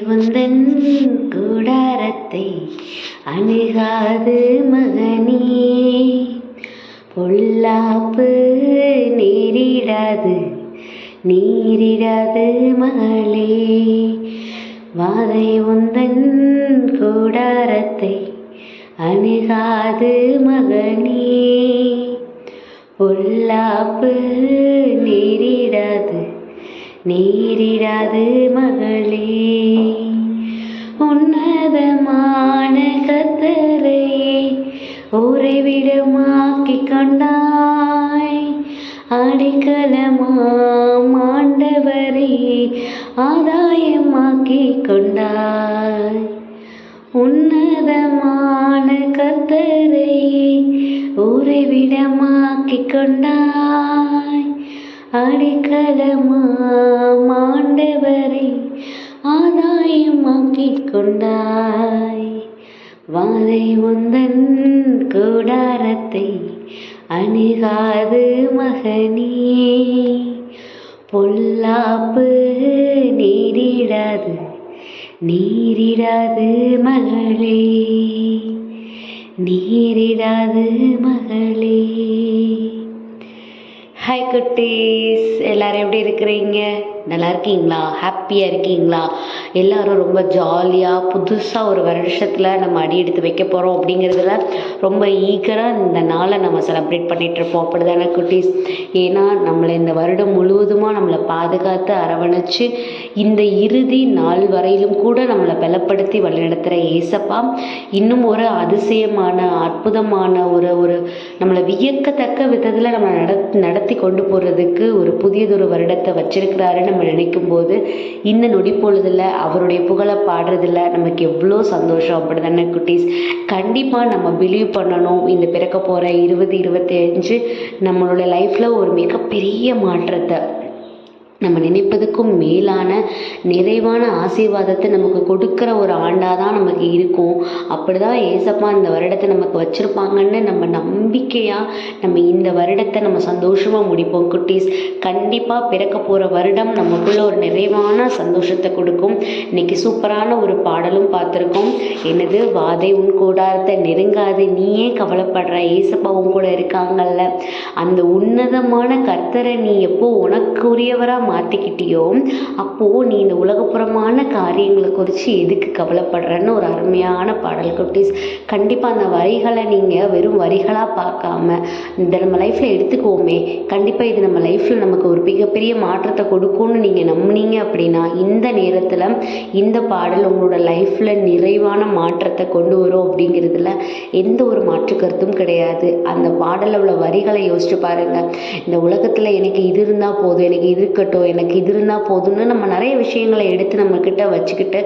உந்தன் கூடாரத்தை அணுகாது மகனே. பொல்லாப்பு நேரிடாது நீரிடாது மகளே. வாதை உந்தன் கூடாரத்தை அணுகாது மகனே. பொல்லாப்பு நேரிடாது நேரிடாது மகளே. உன்னதமான கத்தரையே உறைவிடமாக்கி கொண்டாய். அடிக்கலமாம் ஆண்டவரே ஆதாயமாக்கி கொண்டாய். உன்னதமான கர்த்தரையே உறைவிடமாக்கி கொண்டாய். அடிக்கலமாம் ஆண்டவரை ஆதாயமாக்கிக் கொண்டாய். வாதை உந்தன் கூடாரத்தை அணுகாது மகனே. பொல்லாப்பு நீரிடாது நீரிடாது மகளே நீரிடாது மகளே. ஹாய் குட்டீஸ். எல்லோரும் எப்படி இருக்கிறீங்க? நல்லா இருக்கீங்களா? ஹாப்பியாக இருக்கீங்களா? எல்லாரும் ரொம்ப ஜாலியாக புதுசாக ஒரு வருஷத்தில் நம்ம அடி எடுத்து வைக்க போகிறோம் அப்படிங்கிறதுல ரொம்ப ஈகராக இந்த நாளை நம்ம செலப்ரேட் பண்ணிகிட்ருப்போம் அப்படி தானே குட்டீஸ்? ஏன்னா நம்மளை இந்த வருடம் முழுவதுமாக நம்மளை பாதுகாத்து அரவணைச்சு இந்த இறுதி நாள் வரையிலும் கூட நம்மளை பலப்படுத்தி வழிநடத்துகிற ஏசப்பா இன்னும் ஒரு அதிசயமான அற்புதமான ஒரு ஒரு நம்மளை வியக்கத்தக்க விதத்தில் நம்ம நட நடத்தி கொண்டு போகிறதுக்கு ஒரு புதியதொரு வருடத்தை வச்சிருக்கிறாருன்னு நம்ம நினைக்கும் போது இந்த நொடி பொழுதில் அவருடைய புகழை பாடுறதுல நமக்கு எவ்வளோ சந்தோஷம். அப்படி தானே குட்டீஸ்? கண்டிப்பாக நம்ம பிலீவ் பண்ணணும். இந்த பிறக்க போகிற இருபது இருபத்தி அஞ்சு நம்மளோட லைஃப்பில் ஒரு மிகப்பெரிய மாற்றத்தை. நம்ம நினைப்பதுக்கும் மேலான நிறைவான ஆசீர்வாதத்தை நமக்கு கொடுக்குற ஒரு ஆண்டாக தான் நமக்கு இருக்கும். அப்படி தான் ஏசப்பா இந்த வருடத்தை நமக்கு வச்சுருப்பாங்கன்னு நம்ம நம்பிக்கையாக நம்ம இந்த வருடத்தை நம்ம சந்தோஷமாக முடிப்போம். குட்டீஸ் கண்டிப்பாக பிறக்க போகிற வருடம் நமக்குள்ள ஒரு நிறைவான சந்தோஷத்தை கொடுக்கும். இன்னைக்கு சூப்பரான ஒரு பாடலும் பார்த்துருக்கோம். என்னது? வாதை உன் கூடாரத்தை நெருங்காது நீயே கவலைப்படுற ஏசப்பா உன் கூட இருக்காங்கல்ல. அந்த உன்னதமான கர்த்தரை நீ எப்போ உனக்குரியவராக மாற்றிக்கிட்டியோ அப்போது நீ இந்த உலகப்புறமான காரியங்களை குறித்து எதுக்கு கவலைப்படுறன்னு ஒரு அருமையான பாடல் குட்டீஸ் கண்டிப்பாக அந்த வரிகளை நீங்கள் வெறும் வரிகளாக பார்க்காம இந்த நம்ம லைஃப்பில் எடுத்துக்கோமே கண்டிப்பாக இது நம்ம லைஃப்பில் நமக்கு ஒரு மிகப்பெரிய மாற்றத்தை கொடுக்கும்னு நீங்கள் நம்புனீங்க அப்படின்னா இந்த நேரத்தில் இந்த பாடல் உங்களோட லைஃப்பில் நிறைவான மாற்றத்தை கொண்டு வரும் அப்படிங்கிறதுல எந்த ஒரு மாற்று கருத்தும் கிடையாது. அந்த பாடலில் உள்ள வரிகளை யோசிச்சு பாருங்கள் இந்த உலகத்தில் எனக்கு இது இருந்தால் போதும் எனக்கு இது இருக்கட்டும் எனக்கு இது இருந்தால் போதும்னு நம்ம நிறைய விஷயங்களை எடுத்து நம்மக்கிட்ட வச்சுக்கிட்டு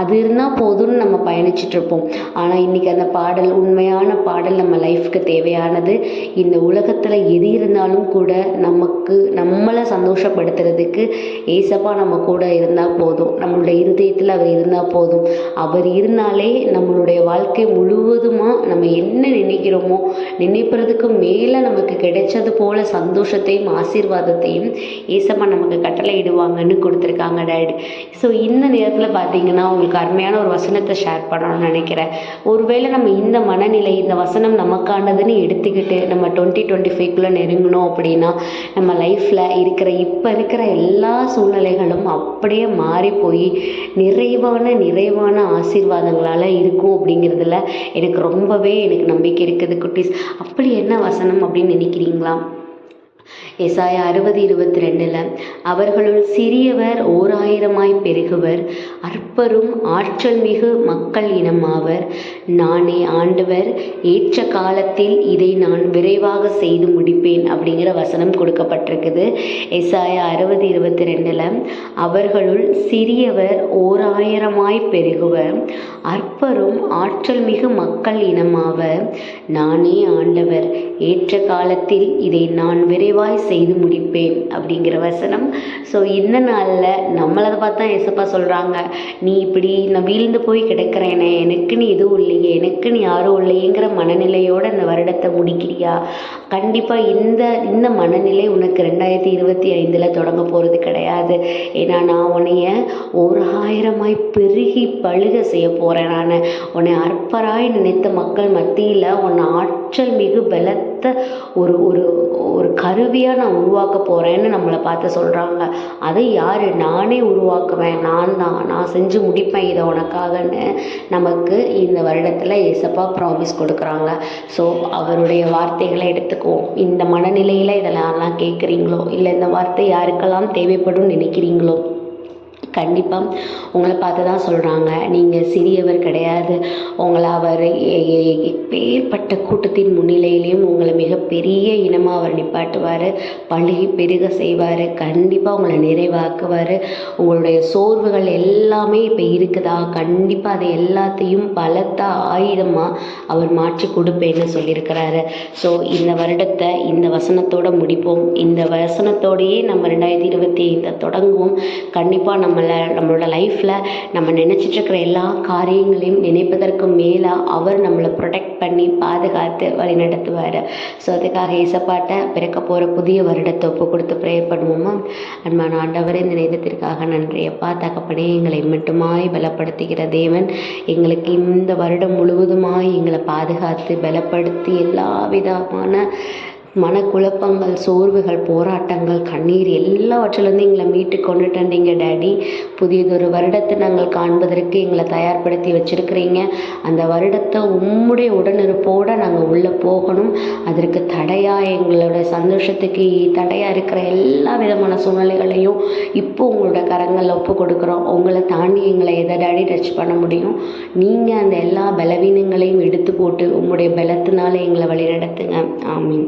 அது இருந்தால் போதும்னு நம்ம பயணிச்சுட்டு இருப்போம். ஆனால் இன்றைக்கி அந்த பாடல் உண்மையான பாடல் நம்ம லைஃப்க்கு தேவையானது இந்த உலகத்தில் எது இருந்தாலும் கூட நமக்கு நம்மளை சந்தோஷப்படுத்துறதுக்கு ஏசப்பா நம்ம கூட இருந்தால் போதும். நம்மளுடைய இருதயத்தில் அவர் இருந்தால் போதும். அவர் இருந்தாலே நம்மளுடைய வாழ்க்கை முழுவதுமாக நம்ம என்ன நினைக்கிறோமோ நினைப்பதுக்கு மேலே நமக்கு கிடைச்சது போல சந்தோஷத்தையும் ஆசீர்வாதத்தையும் ஏசப்பா நமக்கு கட்டளை இடுவாங்கன்னு கொடுத்துருக்காங்க டேட் ஸோ இந்த நேரத்தில் பார்த்தீங்கன்னா உங்களுக்கு அருமையான ஒரு வசனத்தை ஷேர் பண்ணணும்னு நினைக்கிறேன். ஒருவேளை நம்ம இந்த மனநிலை இந்த வசனம் நமக்கானதுன்னு எடுத்துக்கிட்டு நம்ம டுவெண்ட்டி டுவெண்ட்டி ஃபைவ்க்குள்ளே நெருங்கணும் அப்படின்னா நம்ம லைஃப்பில் இருக்கிற இப்போ இருக்கிற எல்லா சூழ்நிலைகளும் அப்படியே மாறி போய் நிறைவான நிறைவான ஆசீர்வாதங்களால் இருக்கும் அப்படிங்கிறதுல எனக்கு ரொம்பவே எனக்கு நம்பிக்கை இருக்குது குட்டீஸ். அப்படி என்ன வசனம் அப்படின்னு நினைக்கிறீங்களா? எசாய அறுபது இருபத்தி ரெண்டில் அவர்களுள் சிறியவர் ஓர் ஆயிரமாய் பெருகுவர் அற்பரும் ஆற்றல் மிகு மக்கள் இனமாவர். நானே ஆண்டவர் ஏற்ற காலத்தில் இதை நான் விரைவாக செய்து முடிப்பேன் அப்படிங்கிற வசனம் கொடுக்கப்பட்டிருக்குது. எசாய அறுபது இருபத்தி ரெண்டில் அவர்களுள் சிறியவர் ஓர் ஆயிரமாய் பெருகுவர் அற்பரும் ஆற்றல் மிகு மக்கள் இனமாவர். நானே ஆண்டவர் ஏற்ற காலத்தில் இதை நான் நிறைவாய் செய்து முடிப்பேன் அப்படிங்கிற வசனம். ஸோ இந்த நாளில் நம்மளை பார்த்து தான் எசப்பா சொல்கிறாங்க நீ இப்படி நான் வீழ்ந்து போய் கிடக்கிறேனே எனக்கு நீ எதுவும் இல்லையே எனக்கு நீ யாரும் இல்லையேங்கிற மனநிலையோடு இந்த வருடத்தை முடிக்கிறியா? கண்டிப்பாக இந்த இந்த மனநிலை உனக்கு ரெண்டாயிரத்தி இருபத்தி ஐந்தில் தொடங்க போகிறது கிடையாது. ஏன்னா நான் உன்னைய ஒரு ஆயிரமாய் பெருகி பழுக செய்ய போகிறேன் நான். உன்னை அற்பராய் நினைத்த மக்கள் மத்தியில் உன்னை ஆற்றல் மிகு பலத்த ஒரு ஒரு ஒரு கருவியாக நான் உருவாக்க போகிறேன்னு நம்மளை பார்த்து சொல்கிறாங்க அதை யார்? நானே உருவாக்குவேன். நான் தான். நான் செஞ்சு முடிப்பேன் இதை உனக்காகன்னு நமக்கு இந்த வருடத்தில் ஏசப்பா ப்ராமிஸ் கொடுக்குறாங்க. ஸோ அவருடைய வார்த்தைகளை எடுத்துக்குவோம். இந்த மனநிலையில் இதெல்லாம் கேட்குறீங்களோ? இல்லை இந்த வார்த்தை யாருக்கெல்லாம் தேவைப்படும் நினைக்கிறீங்களோ? கண்டிப்பாக உங்களை பார்த்து தான் சொல்கிறாங்க நீங்கள் சிறியவர் கிடையாது. உங்களை அவர் பேர்பட்ட கூட்டத்தின் முன்னிலையிலையும் உங்களை மிகப்பெரிய இனமாக அவர் நிப்பாட்டுவார். பழுகி பெருக செய்வார். கண்டிப்பாக உங்களை நிறைவாக்குவார். உங்களுடைய சோர்வுகள் எல்லாமே இப்போ இருக்குதா? கண்டிப்பாக அதை எல்லாத்தையும் பலத்த ஆயுதமாக அவர் மாற்றி கொடுப்பேன்னு சொல்லியிருக்கிறாரு. ஸோ இந்த வருடத்தை இந்த வசனத்தோடு முடிப்போம். இந்த வசனத்தோடையே நம்ம ரெண்டாயிரத்தி இருபத்தி ஐந்தை தொடங்குவோம். கண்டிப்பாக நம்ம நம்மளை நம்மளோட லைஃப்பில் நம்ம நினச்சிட்ருக்கிற எல்லா காரியங்களையும் நினைப்பதற்கு மேலே அவர் நம்மளை ப்ரொடெக்ட் பண்ணி பாதுகாத்து வழி நடத்துவார் ஸோ அதுக்காக இசப்பாட்டை பிறக்க போகிற புதிய வருடத்தை ஒப்பு கொடுத்து ப்ரேயர் பண்ணுவோமா? அன்பான ஆண்டவரே இந்த நேரத்திற்காக நன்றியப்பா தகப்பனே எங்களை மட்டுமாய் பலப்படுத்துகிற தேவன் எங்களுக்கு இந்த வருடம் முழுவதுமாய் எங்களை பாதுகாத்து பலப்படுத்தி எல்லா விதமான மனக்குழப்பங்கள் சோர்வுகள் போராட்டங்கள் கண்ணீர் எல்லாவற்றிலிருந்து எங்களை மீட்டு கொண்டுட்டு வந்தீங்க டேடி. புதியதொரு வருடத்தை நாங்கள் காண்பதற்கு எங்களை தயார்படுத்தி வச்சுருக்கிறீங்க. அந்த வருடத்தை உம்முடைய உடனிருப்போடு நாங்கள் உள்ளே போகணும். அதற்கு தடையாக எங்களோட சந்தோஷத்துக்கு தடையாக இருக்கிற எல்லா விதமான சூழ்நிலைகளையும் இப்போ உங்களோட கரங்களில் ஒப்பு கொடுக்குறோம். உங்களை தாண்டி எங்களை எதை டேடி டச் பண்ண முடியும்? நீங்கள் அந்த எல்லா பலவீனங்களையும் எடுத்து போட்டு உங்களுடைய பலத்தினால எங்களை வழிநடத்துங்க. ஆமீன்.